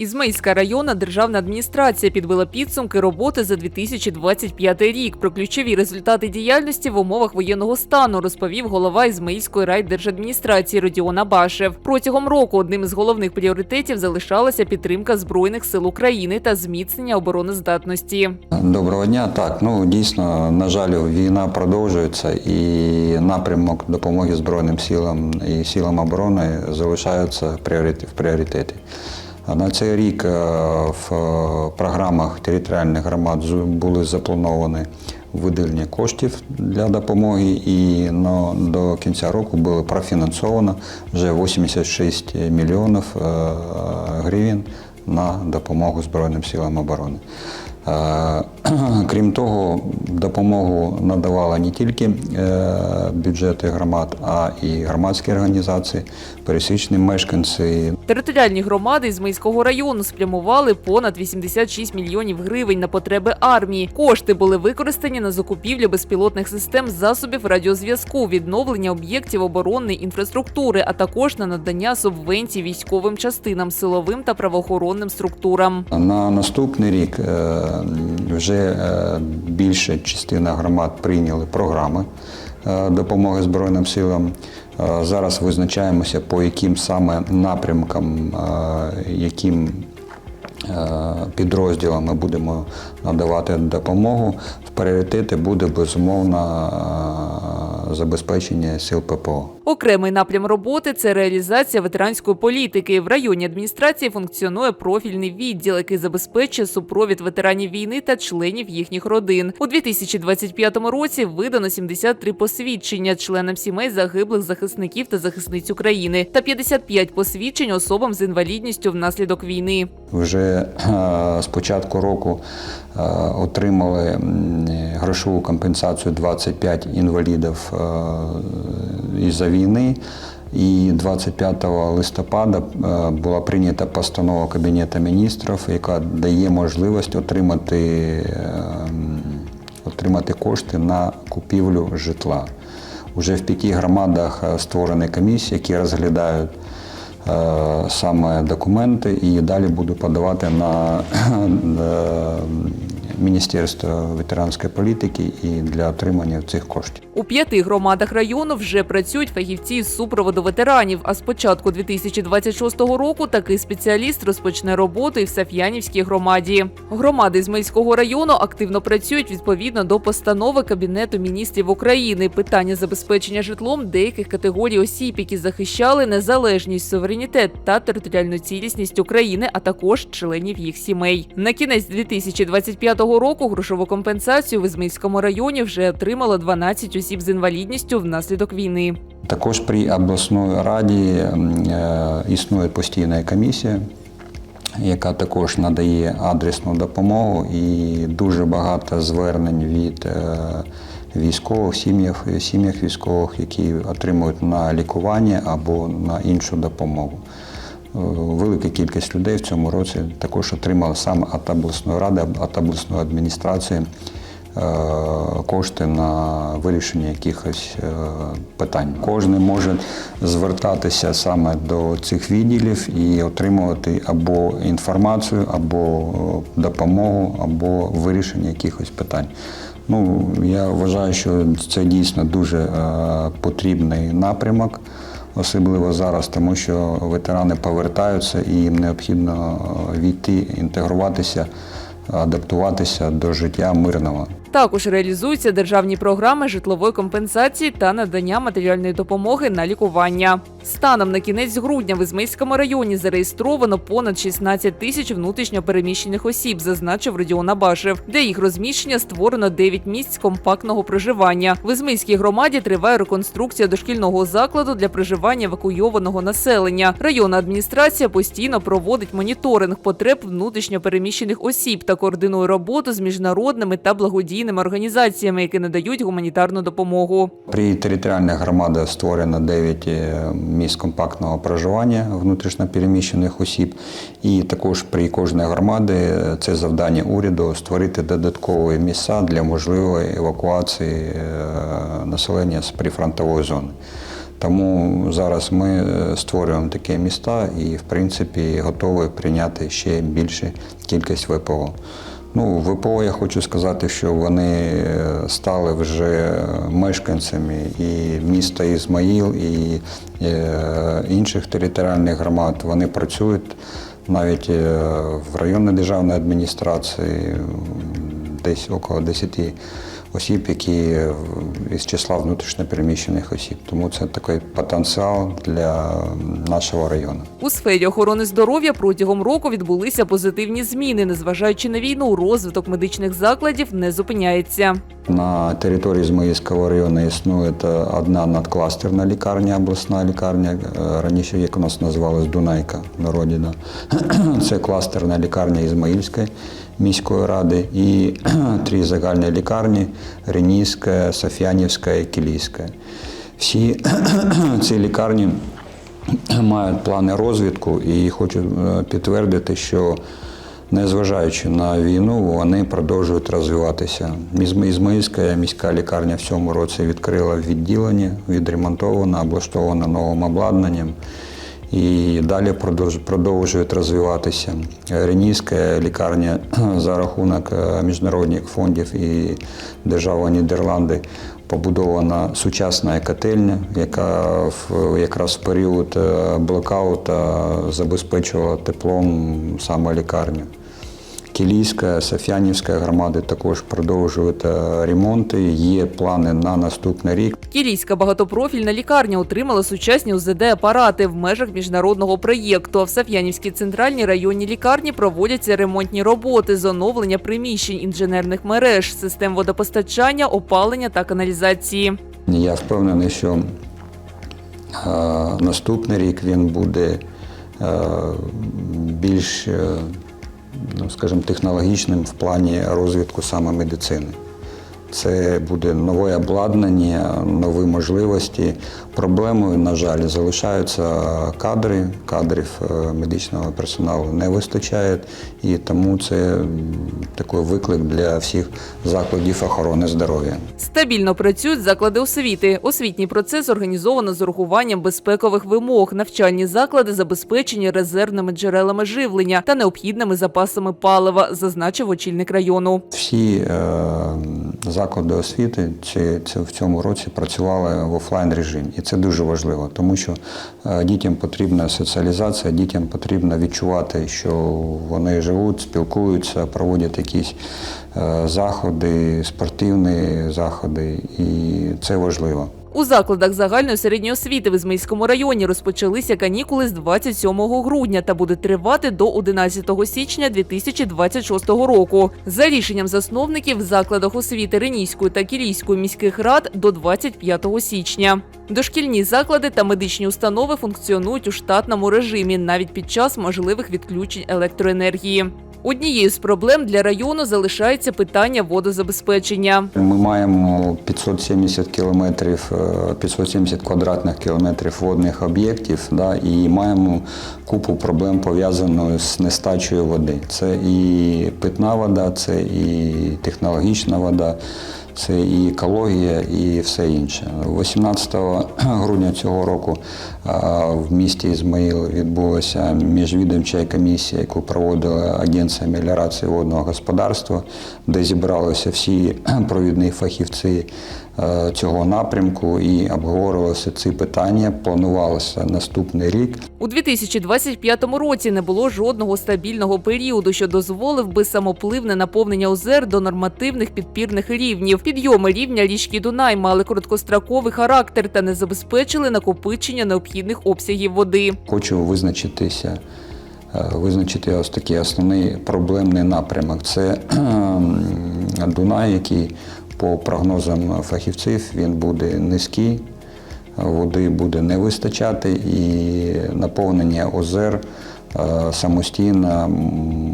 Ізмаїльська районна державна адміністрація підбила підсумки роботи за 2025 рік. Про ключові результати діяльності в умовах воєнного стану розповів голова Ізмаїльської райдержадміністрації Родіон Абашев. Протягом року одним із головних пріоритетів залишалася підтримка збройних сил України та зміцнення обороноздатності. Доброго дня. Так, ну дійсно, на жаль, війна продовжується, і напрямок допомоги Збройним силам і силам оборони залишаються в пріоритеті. На цей рік е, в е, програмах територіальних громад були заплановані виділення коштів для допомоги, і до кінця року було профінансовано вже 86 мільйонів е, гривень на допомогу Збройним силам оборони. Крім того, допомогу надавала не тільки бюджети громад, а і громадські організації, пересічні мешканці. Територіальні громади Ізмаїльського району спрямували понад 86 мільйонів гривень на потреби армії. Кошти були використані на закупівлю безпілотних систем засобів радіозв'язку, відновлення об'єктів оборонної інфраструктури, а також на надання субвенцій військовим частинам, силовим та правоохоронним структурам. На наступний рік е, вже е, більша частина громад прийняли програми допомоги Збройним силам. Е, Зараз визначаємося, по яким саме напрямкам, е, яким е, підрозділам ми будемо надавати допомогу. В пріоритети буде безумовно е, забезпечення сил ППО. Окремий напрям роботи це реалізація ветеранської політики. В районній адміністрації функціонує профільний відділ, який забезпечує супровід ветеранів війни та членів їхніх родин. У 2025 році видано 73 посвідчення членам сімей загиблих захисників та захисниць України та 55 посвідчень особам з інвалідністю внаслідок війни. Вже е, з початку року е, отримали грошову компенсацію 25 інвалідів е, із-за війни. І 25 листопада е, була прийнята постанова Кабінету міністрів, яка дає можливість отримати, е, отримати кошти на купівлю житла. Уже в п'яти громадах е, створені комісії, які розглядають е, саме документи і далі буду подавати на Міністерство ветеранської політики і для отримання цих коштів. У п'яти громадах району вже працюють фахівці з супроводу ветеранів. А з початку 2026 року такий спеціаліст розпочне роботу і в Саф'янівській громаді. Громади Ізмаїльського району активно працюють відповідно до постанови Кабінету міністрів України. Питання забезпечення житлом деяких категорій осіб, які захищали незалежність, суверенітет та територіальну цілісність України, а також членів їх сімей. На кінець 2025 року грошову компенсацію в Ізмаїльському районі вже отримало 12 осіб з інвалідністю внаслідок війни. Також при обласної раді е, існує постійна комісія, яка також надає адресну допомогу і дуже багато звернень від е, військових сім'ях, сім'ях військових, які отримують на лікування або на іншу допомогу. Е, Велика кількість людей в цьому році також отримала саме від обласної ради, від обласної адміністрації е, кошти на вирішення якихось е, питань. Кожен може звертатися саме до цих відділів і отримувати або інформацію, або допомогу, або вирішення якихось питань. Ну, я вважаю, що це дійсно дуже потрібний напрямок. Особливо зараз, тому що ветерани повертаються і їм необхідно е, війти, інтегруватися, адаптуватися до життя мирного. Також реалізуються державні програми житлової компенсації та надання матеріальної допомоги на лікування. Станом на кінець грудня в Ізмаїльському районі зареєстровано понад 16 тисяч внутрішньопереміщених осіб, зазначив Родіон Абашев. Для їх розміщення створено 9 місць компактного проживання. В Ізмаїльській громаді триває реконструкція дошкільного закладу для проживання евакуйованого населення. Районна адміністрація постійно проводить моніторинг потреб внутрішньопереміщених осіб та координує роботу з міжнародними та благодійними організаціями, які надають гуманітарну допомогу. При територіальних громадах створено 9 е, місць компактного проживання внутрішньопереміщених осіб. І також при кожній громаді е, це завдання уряду створити додаткові місця для можливої евакуації е, населення з прифронтової зони. Тому зараз ми створюємо такі міста і, в принципі, готові прийняти ще більшу кількість ВПО. Ну, ВПО я хочу сказати, що вони е, стали вже мешканцями і міста Ізмаїл, і е, інших територіальних громад. Вони працюють навіть е, в районній державній адміністрації, десь около 10 осіб, які е, із числа внутрішньопереміщених осіб. Тому це такий потенціал для нашого району. У сфері охорони здоров'я протягом року відбулися позитивні зміни. Незважаючи на війну, розвиток медичних закладів не зупиняється. На території Змаївського району існує одна надкластерна лікарня, обласна лікарня, е, раніше як у нас називалась Дунайка в народі. Це кластерна лікарня Ізмаїльської міської ради і три загальні лікарні Ренійська, Соф'янівська і Кілійська. Всі ці лікарні мають плани розвитку і хочу е, підтвердити, що незважаючи на війну, вони продовжують розвиватися. Ізм- Ізмаїльська міська лікарня в цьому році відкрила відділення, відремонтована, облаштована новим обладнанням. І далі продовж- продовжують розвиватися. Ренійська лікарня за рахунок е, міжнародних фондів і держави Нідерланди побудована сучасна котельня, яка в якраз в період е, блокаута забезпечувала теплом саме лікарню. Кілійська, Соф'янівська громади також продовжують е, ремонти. Є плани на наступний рік. Кілійська багатопрофільна лікарня отримала сучасні УЗД-апарати в межах міжнародного проєкту. А в Саф'янівській центральній районній лікарні проводяться ремонтні роботи з оновлення приміщень інженерних мереж, систем водопостачання, опалення та каналізації. Я впевнений, що е, наступний рік він буде е, більш, ну, скажімо, технологічним в плані розвитку саме медицини. Це буде нове обладнання, нові можливості. Проблемою, на жаль, залишаються кадри. Кадрів е, медичного персоналу не вистачає, і тому це такий виклик для всіх закладів охорони здоров'я. Стабільно працюють заклади освіти. Освітній процес організовано з урахуванням безпекових вимог. Навчальні заклади забезпечені резервними джерелами живлення та необхідними запасами палива, зазначив очільник району. Всі е, заклади освіти чи це в цьому році працювали в офлайн режимі, і це дуже важливо, тому що е, дітям потрібна соціалізація, дітям потрібно відчувати, що вони живуть, спілкуються, проводять якісь е, заходи, спортивні заходи, і це важливо. У закладах загальної середньої освіти в Ізмаїльському районі розпочалися канікули з 27 грудня та будуть тривати до 11 січня 2026 року. За рішенням засновників в закладах освіти Ренійської та Кілійської міських рад до 25 січня. Дошкільні заклади та медичні установи функціонують у штатному режимі навіть під час можливих відключень електроенергії. Однією з проблем для району залишається питання водозабезпечення. Ми маємо 570 кілометрів, е, 570 квадратних кілометрів водних об'єктів, да, і маємо купу проблем пов'язаних з нестачею води. Це і питна вода, це і технологічна вода. Це і екологія, і все інше. 18 грудня цього року в місті Ізмаїл відбулася міжвідомча комісія, яку проводила Агенція меліорації водного господарства, де зібралися всі провідні фахівці е, цього напрямку і обговорювалися ці питання. Планувалося наступний рік. У 2025 році не було жодного стабільного періоду, що дозволив би самопливне наповнення озер до нормативних підпірних рівнів. Підйоми рівня річки Дунай мали короткостроковий характер та не забезпечили накопичення необхідних обсягів води. Хочу визначитися, е, визначити ось такий основний проблемний напрямок. Це Дунай, який по прогнозам фахівців він буде низький, води буде не вистачати і наповнення озер е, самостійно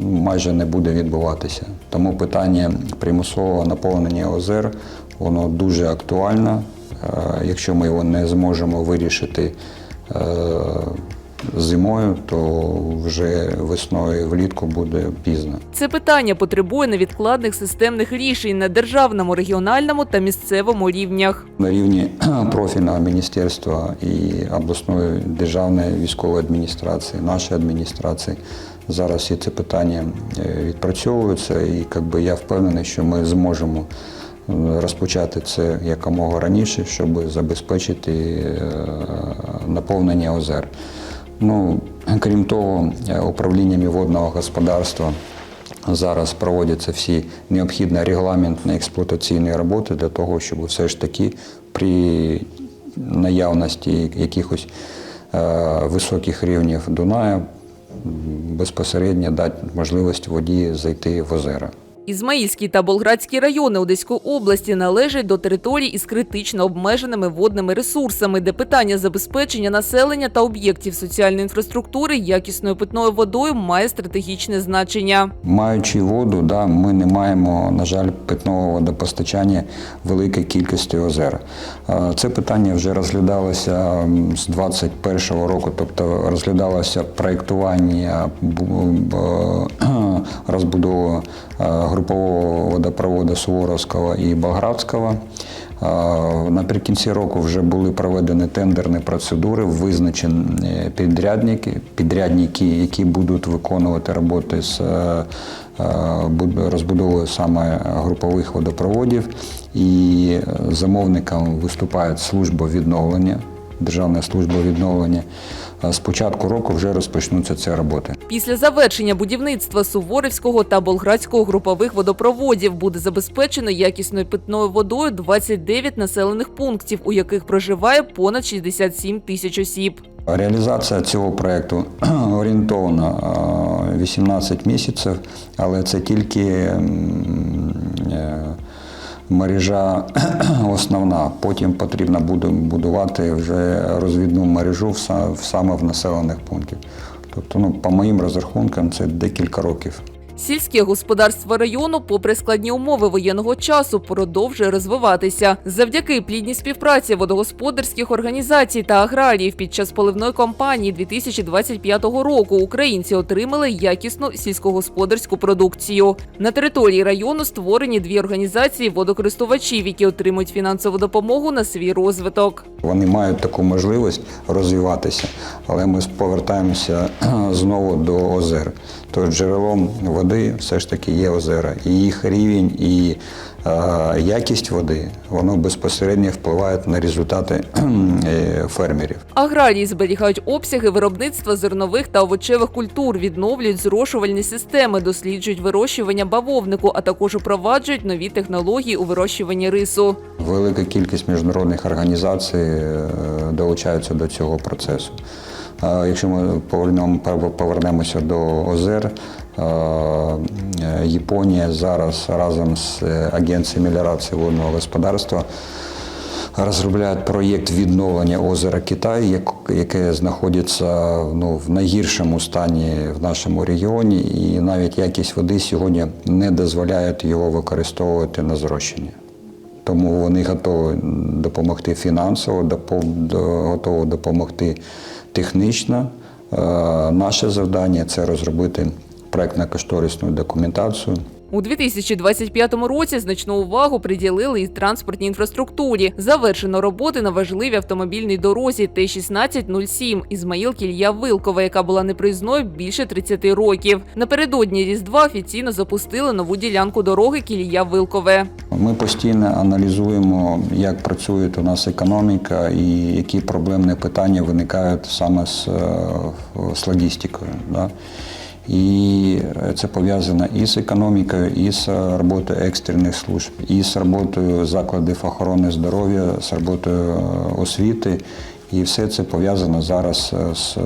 майже не буде відбуватися. Тому питання примусового наповнення озер воно дуже актуальне. Е, Якщо ми його не зможемо вирішити е, зимою, то вже весною влітку буде пізно. Це питання потребує невідкладних системних рішень на державному, регіональному та місцевому рівнях. На рівні профільного міністерства і обласної державної військової адміністрації, нашої адміністрації зараз всі ці питання е, відпрацьовуються, і якби, я впевнений, що ми зможемо е, розпочати це якомога раніше, щоб забезпечити е, наповнення озер. Ну, крім того, е, управліннями водного господарства Зараз проводяться всі необхідні регламентні експлуатаційні роботи для того, щоб все ж таки при наявності якихось е, високих рівнів Дунаю безпосередньо дати можливість воді зайти в озера. Ізмаїльський та Болградський райони Одеської області належать до територій із критично обмеженими водними ресурсами, де питання забезпечення населення та об'єктів соціальної інфраструктури якісною питною водою має стратегічне значення. Маючи воду, да, ми не маємо, на жаль, питного водопостачання великої кількості озер. Е, Це питання вже розглядалося з 2021 року, тобто розглядалося проєктування бу- розбудови е, групового водопроводу Суворовського і Болградського. Е, Наприкінці року вже були проведені тендерні процедури, визначені підрядники, підрядники, які будуть виконувати роботи з е, е, буд- розбудовою саме групових водопроводів. І е, замовником виступає служба відновлення, Державна служба відновлення. З початку року вже розпочнуться ці роботи. Після завершення будівництва Суворівського та Болградського групових водопроводів буде забезпечено якісною питною водою 29 населених пунктів, у яких проживає понад 67 тисяч осіб. Реалізація цього проєкту орієнтована е, 18 місяців, але це тільки е, мережа основна. Потім потрібно буде будувати вже розвідну мережу саме в населених пунктах. Тобто, ну, по моїм розрахункам, це декілька років. Сільське господарство району, попри складні умови воєнного часу, продовжує розвиватися. Завдяки плідній співпраці водогосподарських організацій та аграріїв під час поливної кампанії 2025 року українці отримали якісну сільськогосподарську продукцію. На території району створені дві організації водокористувачів, які отримують фінансову допомогу на свій розвиток. Вони мають таку можливість розвиватися, але ми повертаємося знову до озер. Тобто джерелом води все ж таки є озера. І їх рівень і е, якість води воно безпосередньо впливає на результати е, фермерів. Аграрії зберігають обсяги виробництва зернових та овочевих культур, відновлюють зрошувальні системи, досліджують вирощування бавовнику, а також упроваджують нові технології у вирощуванні рису. Велика кількість міжнародних організацій е, долучаються до цього процесу. Якщо ми повернемо- повернемося до озер, Японія зараз разом з е, Агенцією меліорації водного господарства розробляють проєкт відновлення озера Китай, яке знаходиться ну, в найгіршому стані в нашому регіоні, і навіть якість води сьогодні не дозволяє його використовувати на зрощення. Тому вони готові допомогти фінансово, готові допомогти технічно. Е, Наше завдання це розробити проєктно-кошторисну документацію. У 2025 році значну увагу приділили і транспортній інфраструктурі. Завершено роботи на важливій автомобільній дорозі Т-1607 Ізмаїл Кілья Вилкова, яка була непроїзною більше 30 років. Напередодні Різдва офіційно запустили нову ділянку дороги Кілія Вилкове. Ми постійно аналізуємо, як працює у нас економіка і які проблемні питання виникають саме з, е, з логістикою. Да? І це пов'язано і з економікою, і з роботою екстрених служб, і з роботою закладів охорони здоров'я, з роботою е, освіти. І все це пов'язано зараз е, з е,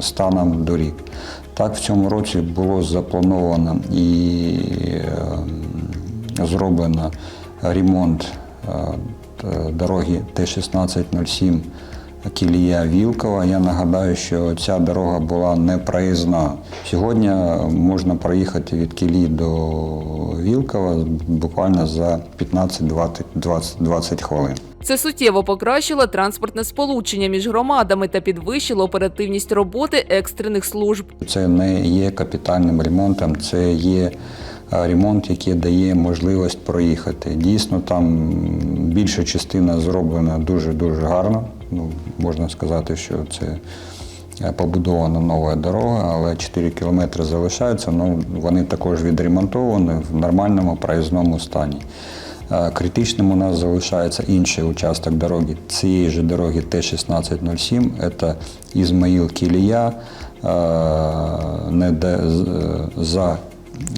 станом доріг. Так, в цьому році було заплановано і зроблено ремонт дороги Т-1607 Кілія Вілкова. Я нагадаю, що ця дорога була не проїзна. Сьогодні можна проїхати від Кілії до Вілкова буквально за 15-20 хвилин. Це суттєво покращило транспортне сполучення між громадами та підвищило оперативність роботи екстрених служб. Це не є капітальним ремонтом, це є е, ремонт, який дає можливість проїхати. Дійсно, там більша частина зроблена дуже-дуже гарно. Ну, можна сказати, що це е, побудована нова дорога, але 4 кілометри залишаються. Ну, вони також відремонтовані в нормальному проїзному стані. Е, Критичним у нас залишається інший участок дороги цієї ж дороги Т-1607. Це Ізмаїл-Кілія, е, не де, за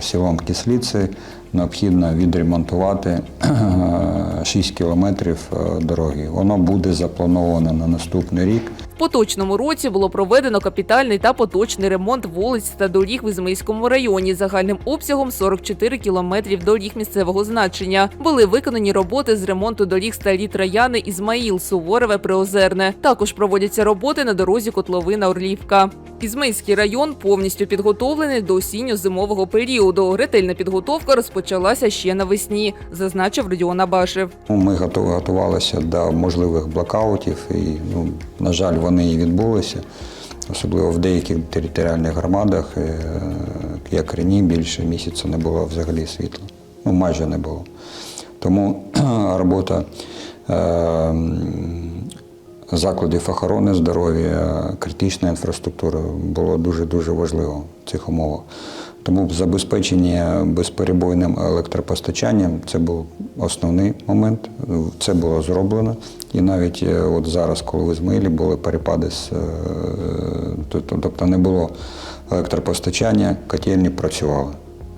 селом Кисліці необхідно відремонтувати 6 кілометрів е, дороги. Воно буде заплановано на наступний рік. В поточному році було проведено капітальний та поточний ремонт вулиць та доріг в Ізмаїльському районі загальним обсягом 44 кілометрів доріг місцевого значення. Були виконані роботи з ремонту доріг Старі Трояни, Ізмаїл, Суворове, Приозерне. Також проводяться роботи на дорозі Котловина Орлівка. Ізмаїльський район повністю підготовлений до осінньо-зимового періоду. Ретельна підготовка розпочалася ще навесні, зазначив Родіон Абашев. Ну, Ми готувалися до можливих блокаутів, і, ну, на жаль, вони і відбулися. Особливо в деяких територіальних громадах, е, як Рені, більше місяця не було взагалі світла. Ну, майже не було. Тому робота е, закладів охорони здоров'я, критична інфраструктура було дуже-дуже важливо в цих умовах. Тому забезпечення безперебойним електропостачанням це був основний момент. Це було зроблено. І навіть е, от зараз, коли в Ізмаїлі були перепади, е, тобто не було електропостачання, котельні працювали.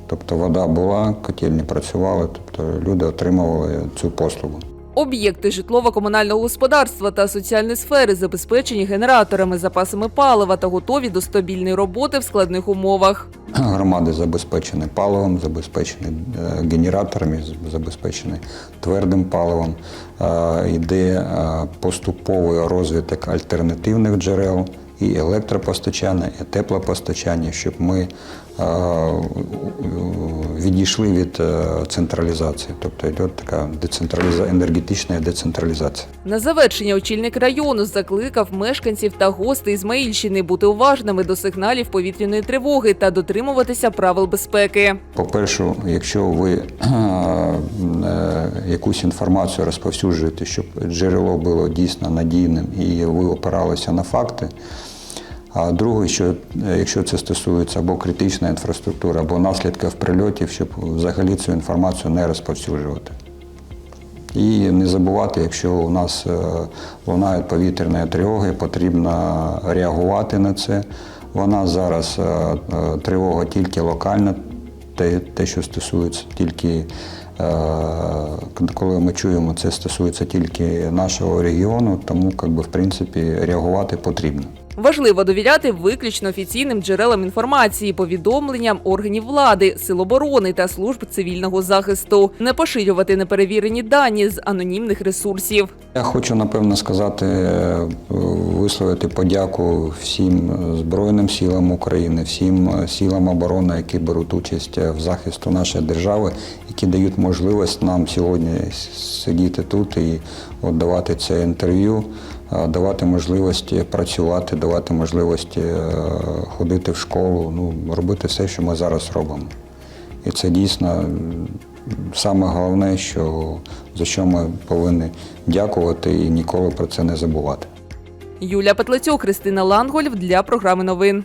Тобто вода була, котельні працювали, тобто люди отримували цю послугу. Об'єкти житлово-комунального господарства та соціальної сфери забезпечені генераторами, запасами палива та готові до стабільної роботи в складних умовах. Громади забезпечені паливом, забезпечені е, генераторами, забезпечені твердим паливом. Е, Йде е, поступовий розвиток альтернативних джерел і електропостачання, і теплопостачання, щоб ми відійшли від е, централізації. Тобто йде така децентраліза... енергетична децентралізація. На завершення очільник району закликав мешканців та гостей Ізмаїльщини бути уважними до сигналів повітряної тривоги та дотримуватися правил безпеки. По-перше, якщо ви е, якусь інформацію розповсюджуєте, щоб джерело було дійсно надійним і ви опиралися на факти. А друге, що е, якщо це стосується або критичної інфраструктури, або наслідків прильотів, щоб взагалі цю інформацію не розповсюджувати. І не забувати, якщо у нас е, лунають повітряні тривоги, потрібно реагувати на це. Вона зараз е, тривога тільки локальна, те, те, що стосується тільки, коли ми чуємо, це стосується тільки нашого регіону, тому би, в принципі реагувати потрібно. Важливо довіряти виключно офіційним джерелам інформації, повідомленням органів влади, сил оборони та служб цивільного захисту, не поширювати неперевірені дані з анонімних ресурсів. Я хочу напевно сказати, е, висловити подяку всім Збройним силам України, всім е, силам оборони, які беруть участь е, в захисту нашої держави, які дають можливість нам сьогодні сидіти тут і от давати це інтерв'ю, давати можливості працювати, давати можливість е, ходити в школу, ну робити все, що ми зараз робимо. І це дійсно саме головне, що, за що ми повинні дякувати і ніколи про це не забувати. Юлія Петлецюк, Христина Лангольф для програми новин.